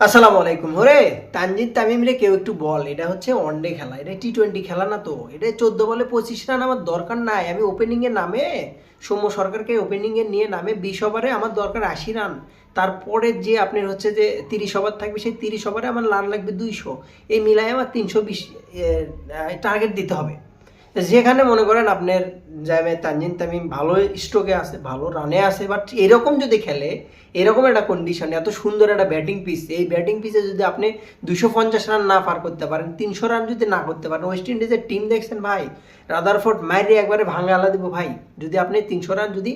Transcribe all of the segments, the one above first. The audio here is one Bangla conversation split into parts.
আসসালামু আলাইকুম। হরে তানজিদ তামিম রে, কেউ একটু বল, এটা হচ্ছে ওয়ানডে খেলা, এটা টি টোয়েন্টি খেলা না তো? এটা চোদ্দ বলে পঁচিশ রান আমার দরকার নাই, আমি ওপেনিং এ নামে, সৌম্য সরকারকে ওপেনিং এ নিয়ে নামে বিশ ওভারে আমার দরকার আশি রান। তারপরে যে আপনার হচ্ছে যে তিরিশ ওভার থাকবে, সেই তিরিশ ওভারে আমার রান লাগবে দুইশো। এই মিলাই আমার তিনশো বিশ টার্গেট দিতে হবে। যেখানে মনে করেন আপনার জামে তানজিন তামিম ভালো স্ট্রোকে আছে, ভালো রানে আছে বাট এরকম যদি খেলে, এরকম একটা কন্ডিশন এত সুন্দর একটা ব্যাটিং পিস এই ব্যাটিং পিসে যদি আপনি দুশো পঞ্চাশ রান না পার করতে পারেন, তিনশো রান যদি না করতে পারেন ওয়েস্ট ইন্ডিজের টিম দেখছেন ভাই রাদারফোর্ড মাইরে একবারে ভাঙা আলা দিব ভাই, যদি আপনি তিনশো রান যদি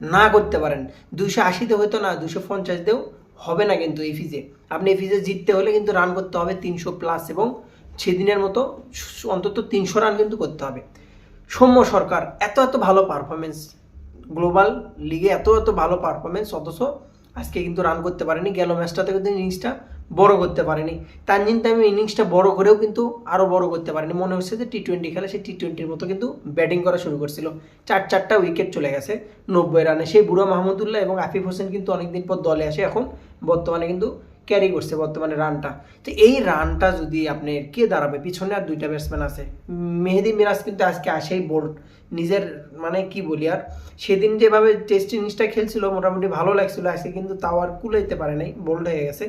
না করতে পারেন দুশো আশিতে হয়তো না দুশো পঞ্চাশ দেও হবে না কিন্তু এই ফিজে আপনি এই ফিজে জিততে হলে কিন্তু রান করতে হবে তিনশো প্লাস এবং সেদিনের মতো অন্তত তিনশো রান কিন্তু করতে হবে। সৌম্য সরকার এত এত ভালো পারফরমেন্স গ্লোবাল লিগে এত এত ভালো পারফরমেন্স অথচ আজকে কিন্তু রান করতে পারেনি। গেল ম্যাচটাতে কিন্তু ইনিংসটা বড় করতে পারেনি। তার তানজিন তামিম ইনিংসটা বড় করেও কিন্তু আরও বড় করতে পারেনি। মনে হচ্ছে যে টি টোয়েন্টি খেলে সে টি টোয়েন্টির মতো কিন্তু ব্যাটিং করা শুরু করছিল। চার, চারটা উইকেট চলে গেছে নব্বই রানে সেই বুড়ো মাহমুদুল্লাহ এবং আফিফ হোসেন কিন্তু অনেকদিন পর দলে আসে। এখন বর্তমানে কিন্তু ক্যারি করছে বর্তমানে রানটা তো এই রানটা যদি আপনি কে দাঁড়াবে? পিছনে আর দুইটা ব্যাটসম্যান আছে। মেহেদি মিরাজ কিন্তু আজকে আসেই বোল্ড নিজের মানে কি বলি আর? সেদিন যেভাবে টেস্ট ইনিংসটা খেলছিল, মোটামুটি ভালো লাগছিল আজকে, কিন্তু তাও আর কুলাইতে পারে নাই বোল্ড হয়ে গেছে।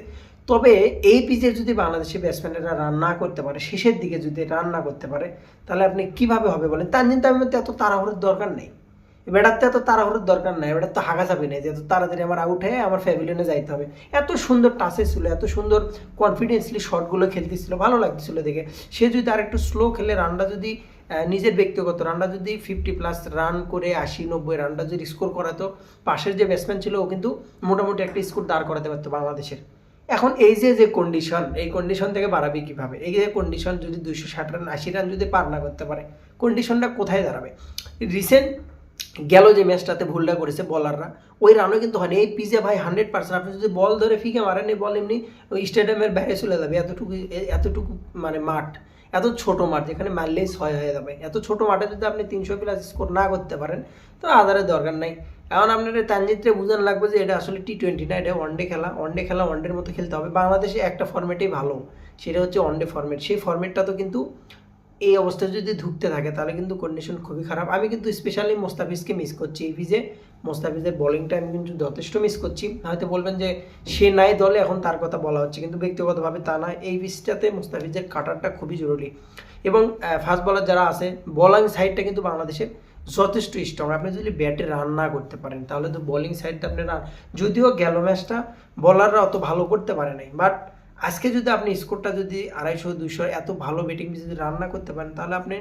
তবে এই পিচে যদি বাংলাদেশি ব্যাটসম্যানেরা রান না করতে পারে, শেষের দিকে যদি রান না করতে পারে, তাহলে আপনি কীভাবে হবে বলেন? তানজিন তামিমের তো এত তাড়াহুড়োর দরকার নেই। বেড়াতে এত তাড়াহুড়োর দরকার নাই, এবার তো হাগা যাবে না যে এত তাড়াতাড়ি আমার আউট হয়ে আমার ফ্যাভিলিয়নে যাইতে হবে। এত সুন্দর টাচে ছিল, এত সুন্দর কনফিডেন্সলি শটগুলো খেলতেছিল, ভালো লাগতেছিল দেখে। সে যদি আর একটু স্লো খেলে রানটা যদি নিজের ব্যক্তিগত রানটা যদি ফিফটি প্লাস রান করে আশি, নব্বই রানটা যদি স্কোর করাতো, পাশের যে ব্যাটসম্যান ছিল, ও কিন্তু মোটামুটি একটা স্কোর দাঁড় করাতে পারতো বাংলাদেশের। এখন এই যে যে কন্ডিশন এই কন্ডিশন থেকে বাড়াবে কীভাবে? এই যে কন্ডিশন যদি দুইশো ষাট রান আশি রান যদি পার না করতে পারে কন্ডিশনটা কোথায় দাঁড়াবে? রিসেন্ট গেল যে ম্যাচটাতে ভুলটা করেছে বলাররা ওই রানও কিন্তু হয়নি। এই পিজে ভাই হান্ড্রেড পার্সেন্ট আপনি যদি বল ধরে ফিকে মারেন, এই বল এমনি ওই স্টেডিয়ামের বাইরে চলে যাবে। এতটুকু এতটুকু মানে মাঠ, এত ছোট মাঠ, যেখানে মারলেই ছয় হয়ে যাবে। এত ছোট মাঠে যদি আপনি তিনশো প্লাস স্কোর না করতে পারেন, তো আদারের দরকার নাই। এখন আপনার তানজিত্রে বুঝান লাগবে যে এটা আসলে টি টোয়েন্টি না, এটা ওয়ানডে খেলা। ওয়ানডে খেলা ওয়ানডের মতো খেলতে হবে। বাংলাদেশে একটা ফর্মেটেই ভালো, সেটা হচ্ছে ওয়ানডে ফর্মেট সেই ফর্মেটটা তো কিন্তু এই অবস্থায় যদি ঢুকতে থাকে, তাহলে কিন্তু কন্ডিশন খুবই খারাপ। আমি কিন্তু স্পেশালি মোস্তাফিজকে মিস করছি এই ভিজে। মোস্তাফিজের বলিংটা আমি কিন্তু যথেষ্ট মিস করছি। হয়তো বলবেন যে, সে নাই দলে, এখন তার কথা বলা হচ্ছে। কিন্তু ব্যক্তিগতভাবে তা না। এই পিচটাতে মোস্তাফিজের কাটারটা খুবই জরুরি। এবং ফাস্ট বলার যারা আছে বলিং সাইডটা কিন্তু বাংলাদেশের যথেষ্ট স্ট্রং আপনি যদি ব্যাটে রান না করতে পারেন, তাহলে তো বোলিং সাইডটা আপনি রান যদিও গেল ম্যাচটা বলাররা অত ভালো করতে পারে নাই। বাট আজকে যদি আপনি স্কোরটা যদি আড়াইশো দুশো এত ভালো ব্যাটিং যদি রান্না করতে পারেন, তাহলে আপনি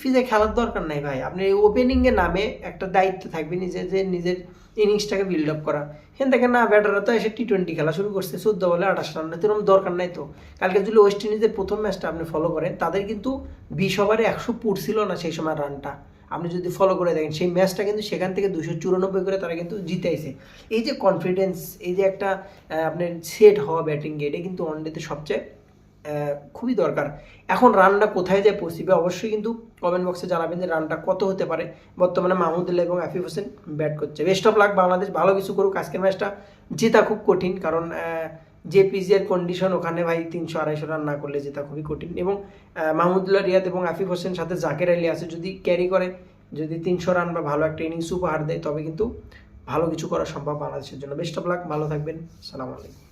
ফিজে খেলার দরকার নাই ভাই। আপনি ওপেনিংয়ে নামে একটা দায়িত্ব থাকবে নিজের যে নিজের ইনিংসটাকে বিল্ড আপ করা। হেন দেখেন না, ব্যাটাররা তো এসে টি টোয়েন্টি খেলা শুরু করছে, চোদ্দ বলে আঠাশ রান। এরকম দরকার নাই তো। কালকে যদি ওয়েস্ট ইন্ডিজের প্রথম ম্যাচটা আপনি ফলো করেন, তাদের কিন্তু বিশ ওভারে একশো পুরছিল না সেই সময় রানটা আপনি যদি ফলো করে দেখেন, সেই ম্যাচটা কিন্তু সেখান থেকে দুশো চুরানব্বই করে তারা কিন্তু জিতেছে এই যে কনফিডেন্স এই যে একটা আপনার সেট হওয়া ব্যাটিং এটা কিন্তু ওয়ানডেতে সবচেয়ে খুবই দরকার। এখন রানটা কোথায় যায় পৌঁছবে অবশ্যই কিন্তু কমেন্ট বক্সে জানাবেন যে রানটা কত হতে পারে। বর্তমানে মাহমুদুল্লাহ এবং আফিফ হোসেন ব্যাট করছে। বেস্ট অফ লাক বাংলাদেশ, ভালো কিছু করুক। আজকের ম্যাচটা জেতা খুব কঠিন, কারণ যে পিজিআর কন্ডিশন ওখানে ভাই তিনশো, আড়াইশো রান না করলে যেটা খুবই কঠিন। এবং মাহমুদুল্লাহ রিয়াদ এবং আফিফ হোসেন সাথে জাকের আলী আছে, যদি ক্যারি করে, যদি তিনশো রান বা ভালো একটা ইনিংস উপহার দেয়, তবে কিন্তু ভালো কিছু করা সম্ভব বাংলাদেশের জন্য। বেস্ট অফ লাক ভালো থাকবেন। সালাম আলাইকুম।